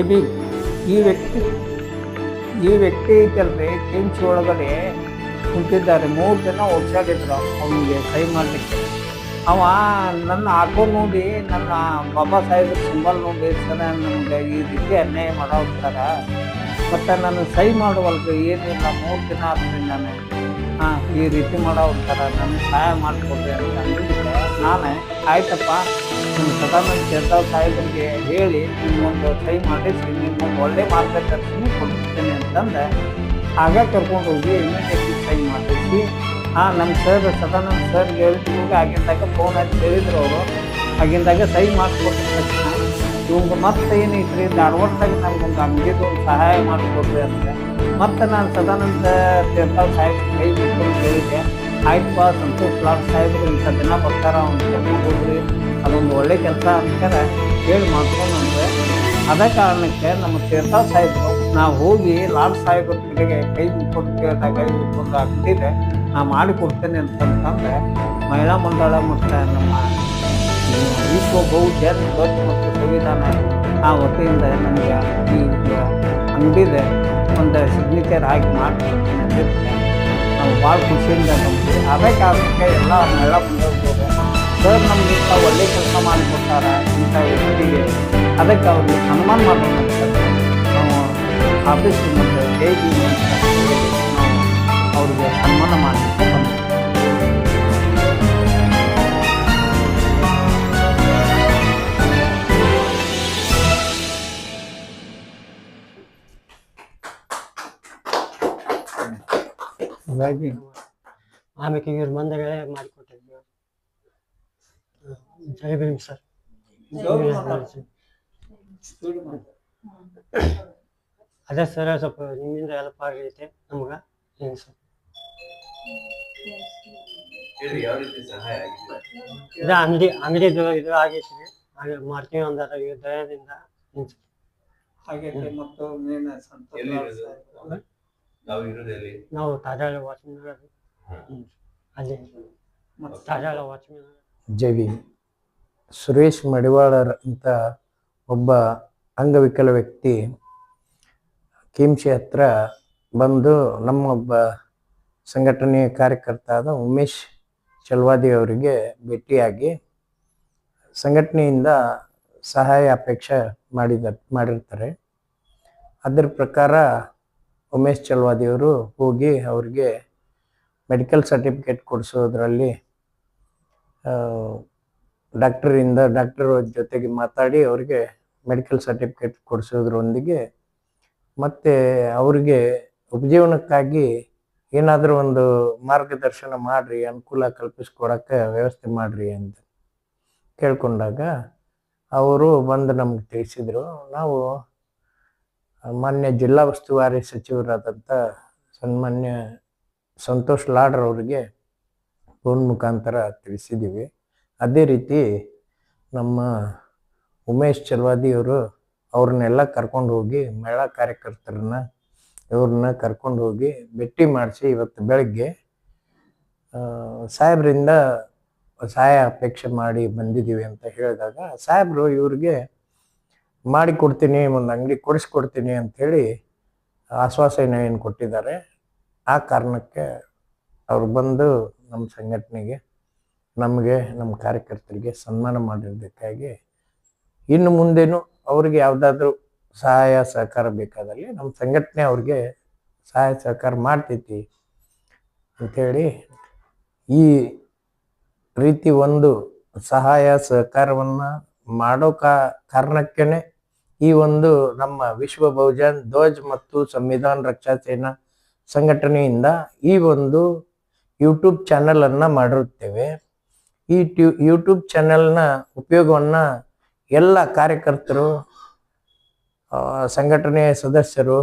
ಜೈ B ಈ ವ್ಯಕ್ತಿ ಈ ವ್ಯಕ್ತಿ ಐತಲ್ರಿ ಕೆಂಚ್ ಒಳಗಡೆ ಕುಂತಿದ್ದಾರೆ. ಮೂರು ಜನ ಓಡ್ಸಾಡಿದ್ರು ಅವನಿಗೆ ಕೈ ಮಾಡಲಿಕ್ಕೆ. ಅವ ನನ್ನ ಆಟೋ ನೋಡಿ, ನನ್ನ ಬಾಬಾ ಸಾಹೇಬ್ ಸಿಂಬಲ್ ನೋಡಿ, ಸರ, ನನಗೆ ಈ ರೀತಿ ಅನ್ಯಾಯ ಮಾಡೋ ಸರ ಮತ್ತು ನಾನು ಸೈ ಮಾಡುವಲ್ರಿ, ಏನಿಲ್ಲ, ಮೂರು ದಿನ ಆದ್ರಿ ನಾನು ಹಾಂ, ಈ ರೀತಿ ಮಾಡೋ ಸರ ನನಗೆ ಸಹಾಯ ಮಾಡಿಕೊಡ್ರಿ ಅಂತ ನಾನು, ಆಯ್ತಪ್ಪ ನಿಮ್ಮ ಸದಾನಂದ ಚಂದ್ರ ಸಾಹೇಬರಿಗೆ ಹೇಳಿ ನಿಮ್ಮೊಂದು ಟ್ರೈ ಮಾಡಿಸಿ ನಿಮ್ಮೊಂದು ಒಳ್ಳೆ ಮಾರ್ಗದರ್ಶನ ಕೊಡ್ತೇನೆ ಅಂತಂದೆ. ಆಗ ಕರ್ಕೊಂಡು ಹೋಗಿ ಇಮಿಡಿಯೇಟ್ಲಿ ಟ್ರೈ ಮಾಡಿಸಿ. ಹಾಂ ನಮ್ಮ ಸರ್ ಸದಾನಂದ ಸರ್ ಹೇಳಿದ್ರು ಆಗಿಂದಾಗ ಫೋನ್ ಹಚ್ಚಿ ಹೇಳಿದ್ರು ಅವರು. ಆಗಿಂದಾಗ ಸೈ ತಕ್ಷಣ ಇವಂಗ ಮತ್ತೆ ಏನೈತ್ರಿ ಧಾರವಾಡದಾಗ ನಮ್ಗೊಂದು ಅಂಗಡಿದು ಒಂದು ಸಹಾಯ ಮಾಡಿಕೊಡ್ರಿ ಅಂತ. ಮತ್ತೆ ನಾನು ಸದಾನಂದ ತೀರ್ಥಾವ್ ಸಾಹೇಬ್ ಕೈ ಬಿಟ್ಟು ಹೇಳಿದೆ ಬಾ, ಸಂತೋಷ್ ಲಾಲ್ ಸಾಹೇಬ್ರು, ಇಂಥ ದಿನ ಬರ್ತಾರ, ಅವ್ನು ಕರ್ಕೊಂಡು ಹೋಗ್ರಿ. ಅದೊಂದು ಒಳ್ಳೆ ಕೆಲಸ ಅಂತಾರೆ ಹೇಳಿ ಮಾಡ್ಕೊಂಡ್ರೆ ಅದೇ ಕಾರಣಕ್ಕೆ ನಮ್ಮ ತೀರ್ಥ ಸಾಹೇಬರು, ನಾವು ಹೋಗಿ ಲಾಲ್ ಸಾಹೇಬ್ರ ಕಡೆಗೆ ಕೈ ಮುಕ್ಕೊಂಡು ಕೈ ಮುಕ್ಕೊಂಡು ಆಗ್ತಿದೆ ನಾ ಮಾಡಿಕೊಡ್ತೇನೆ ಅಂತಂತಂದ್ರೆ ಮಹಿಳಾ ಮಂಡಳ ಮತ್ತು ನಮ್ಮ ವಿಶ್ವ ಬಹುಜನ ಧ್ವಜ ಮತ್ತು ಸಂವಿಧಾನ ಆ ವತಿಯಿಂದ ನಮಗೆ ಈ ಅಂಗಡಿದೆ ಒಂದು ಸಿಗ್ನೇಚರ್ ಆಗಿ ಮಾಡ್ತೀನಿ ನಾವು ಭಾಳ ಖುಷಿಯಿಂದ ನಮಗೆ ಅದೇ ಕಾರಣಕ್ಕೆ ಎಲ್ಲ ಮಹಿಳಾ ಮಂಡಳಿಗಳು ಸರ್ ನಮ್ಗೆ ಇಂಥ ಒಳ್ಳೆ ಕೆಲಸ ಮಾಡಿಕೊಡ್ತಾರ ಇಂಥ ವ್ಯಕ್ತಿಗೆ ಅದಕ್ಕೆ ಅವ್ರಿಗೆ ಸನ್ಮಾನ ಮಾಡಬೇಕಂತ ನಾವು ಆಫೀಸ್ ಮತ್ತು ಹೇಗೆ ಅಂತ ನಾವು ಅವ್ರಿಗೆ ಸನ್ಮಾನ ಮಾಡಲಿಕ್ಕೆ ಬಂದ್ವಿ ಹಾಗಾಗಿ ಆಮೇಲೆ ಇವ್ರ ಮಂದಗಳೇ ಹ್ಮ್. ಜೈ ಭೀಮ್ ಸರ್ ಅದೇ ಸರ್ ಸ್ವಲ್ಪ ನಿಮ್ಮಿಂದ ಹೆಲ್ಪ್ ಆಗೈತೆ ನಮ್ಗೆ. ಏನು ಸರ್. ಇದು ಅಂಗಡಿ ಅಂಗಡಿದು ಇದು ಆಗೈತಿ ಹಾಗೆ ಮಾಡ್ತೀವಿ ಅಂದಾರ ಇವ್ರ ದಯದಿಂದ. ನಾವು ತಾಜಾ ವಾಚ್ಮನ್ ಅಲ್ಲಿ. ಮತ್ತು ತಾಜಾಳ ವಾಚ್ಮನ್ ಜವಿ, ಸುರೇಶ್ ಮಡಿವಾಳರ್ ಅಂತ ಒಬ್ಬ ಅಂಗವಿಕಲ ವ್ಯಕ್ತಿ ಕಿಮ್ಶಿ ಹತ್ರ ಬಂದು ನಮ್ಮೊಬ್ಬ ಸಂಘಟನೆಯ ಕಾರ್ಯಕರ್ತ ಆದ ಉಮೇಶ್ ಚಲ್ವಾದಿ ಅವರಿಗೆ ಭೇಟಿಯಾಗಿ ಸಂಘಟನೆಯಿಂದ ಸಹಾಯ ಅಪೇಕ್ಷೆ ಮಾಡಿದ, ಮಾಡಿರ್ತಾರೆ. ಅದರ ಪ್ರಕಾರ ಉಮೇಶ್ ಚಲ್ವಾದಿಯವರು ಹೋಗಿ ಅವರಿಗೆ ಮೆಡಿಕಲ್ ಸರ್ಟಿಫಿಕೇಟ್ ಕೊಡಿಸೋದ್ರಲ್ಲಿ ಡಾಕ್ಟರಿಂದ ಡಾಕ್ಟರ್ ಜೊತೆಗೆ ಮಾತಾಡಿ ಅವರಿಗೆ ಮೆಡಿಕಲ್ ಸರ್ಟಿಫಿಕೇಟ್ ಕೊಡಿಸೋದ್ರೊಂದಿಗೆ ಮತ್ತು ಅವ್ರಿಗೆ ಉಪಜೀವನಕ್ಕಾಗಿ ಏನಾದರೂ ಒಂದು ಮಾರ್ಗದರ್ಶನ ಮಾಡಿರಿ, ಅನುಕೂಲ ಕಲ್ಪಿಸ್ಕೊಡಕ್ಕೆ ವ್ಯವಸ್ಥೆ ಮಾಡಿರಿ ಅಂತ ಕೇಳ್ಕೊಂಡಾಗ ಅವರು ಬಂದು ನಮ್ಗೆ ತಿಳಿಸಿದರು. ನಾವು ಮಾನ್ಯ ಜಿಲ್ಲಾ ಉಸ್ತುವಾರಿ ಸಚಿವರಾದಂಥ ಸನ್ಮಾನ್ಯ ಸಂತೋಷ್ ಲಾಡ್ರ್ ಅವರಿಗೆ ಫೋನ್ ಮುಖಾಂತರ ತಿಳಿಸಿದ್ದೀವಿ. ಅದೇ ರೀತಿ ನಮ್ಮ ಉಮೇಶ್ ಚಲ್ವಾದಿಯವರು ಅವ್ರನ್ನೆಲ್ಲ ಕರ್ಕೊಂಡು ಹೋಗಿ ಮಹಿಳಾ ಕಾರ್ಯಕರ್ತರನ್ನ, ಇವ್ರನ್ನ ಕರ್ಕೊಂಡು ಹೋಗಿ ಭೇಟಿ ಮಾಡಿಸಿ ಇವತ್ತು ಬೆಳಗ್ಗೆ ಸಾಹೇಬ್ರಿಂದ ಸಹಾಯ ಅಪೇಕ್ಷೆ ಮಾಡಿ ಬಂದಿದ್ದೀವಿ ಅಂತ ಹೇಳಿದಾಗ ಸಾಹೇಬರು ಇವ್ರಿಗೆ ಮಾಡಿ ಕೊಡ್ತೀನಿ, ಒಂದು ಅಂಗಡಿ ಕೊಡಿಸ್ಕೊಡ್ತೀನಿ ಅಂಥೇಳಿ ಏನು ಕೊಟ್ಟಿದ್ದಾರೆ. ಆ ಕಾರಣಕ್ಕೆ ಅವ್ರು ಬಂದು ನಮ್ಮ ಸಂಘಟನೆಗೆ, ನಮಗೆ, ನಮ್ಮ ಕಾರ್ಯಕರ್ತರಿಗೆ ಸನ್ಮಾನ ಮಾಡಿದ್ದಕ್ಕಾಗಿ ಇನ್ನು ಮುಂದೇನು ಅವ್ರಿಗೆ ಯಾವುದಾದ್ರೂ ಸಹಾಯ, ಸಹಕಾರ ಬೇಕಾದಲ್ಲಿ ನಮ್ಮ ಸಂಘಟನೆ ಅವ್ರಿಗೆ ಸಹಾಯ, ಸಹಕಾರ ಮಾಡ್ತೈತಿ ಅಂಥೇಳಿ ಈ ರೀತಿ ಒಂದು ಸಹಾಯ, ಸಹಕಾರವನ್ನು ಮಾಡೋ ಕಾ, ಕಾರಣಕ್ಕೇನೆ ಈ ಒಂದು ನಮ್ಮ ವಿಶ್ವ ಬಹುಜನ್ ಧ್ವಜ್ ಮತ್ತು ಸಂವಿಧಾನ ರಕ್ಷಾ ಸೇನಾ ಸಂಘಟನೆಯಿಂದ ಈ ಒಂದು ಯೂಟ್ಯೂಬ್ ಚಾನಲನ್ನು ಮಾಡಿರುತ್ತೇವೆ. ಈ ಟ್ಯೂ ಯೂಟ್ಯೂಬ್ ಚಾನೆಲ್ನ ಉಪಯೋಗವನ್ನು ಎಲ್ಲ ಕಾರ್ಯಕರ್ತರು ಸಂಘಟನೆಯ ಸದಸ್ಯರು,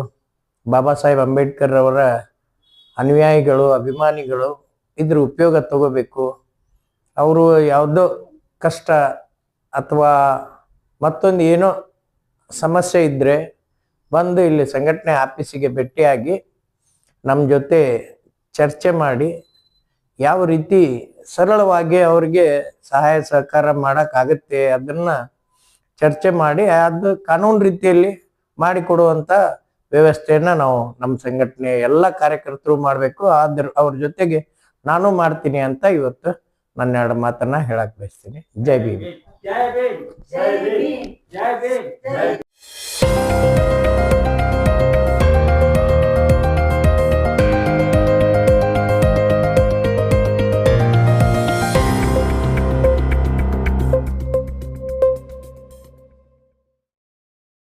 ಬಾಬಾ ಸಾಹೇಬ್ ಅಂಬೇಡ್ಕರ್ ಅವರ ಅನುಯಾಯಿಗಳು, ಅಭಿಮಾನಿಗಳು ಇದ್ರ ಉಪಯೋಗ ತಗೋಬೇಕು. ಅವರು ಯಾವುದೋ ಕಷ್ಟ ಅಥವಾ ಮತ್ತೊಂದು ಏನೋ ಸಮಸ್ಯೆ ಇದ್ದರೆ ಬಂದು ಇಲ್ಲಿ ಸಂಘಟನೆ ಆಫೀಸಿಗೆ ಭೇಟಿಯಾಗಿ ನಮ್ಮ ಜೊತೆ ಚರ್ಚೆ ಮಾಡಿ ಯಾವ ರೀತಿ ಸರಳವಾಗಿ ಅವ್ರಿಗೆ ಸಹಾಯ ಸಹಕಾರ ಮಾಡೋಕ್ಕಾಗತ್ತೆ ಅದನ್ನ ಚರ್ಚೆ ಮಾಡಿ ಅದು ಕಾನೂನು ರೀತಿಯಲ್ಲಿ ಮಾಡಿಕೊಡುವಂತ ವ್ಯವಸ್ಥೆಯನ್ನು ನಾವು ನಮ್ಮ ಸಂಘಟನೆ ಎಲ್ಲ ಕಾರ್ಯಕರ್ತರು ಮಾಡಬೇಕು. ಆದ್ರ ಅವ್ರ ಜೊತೆಗೆ ನಾನು ಮಾಡ್ತೀನಿ ಅಂತ ಇವತ್ತು ನನ್ನ ಎರಡು ಮಾತನ್ನ ಹೇಳಕ್ ಬಯಸ್ತೀನಿ. ಜೈ ಭೀಮ್. ಜೈ ಭೀಮ್. ಜೈ ಭೀಮ್. ಜೈ ಭೀಮ್.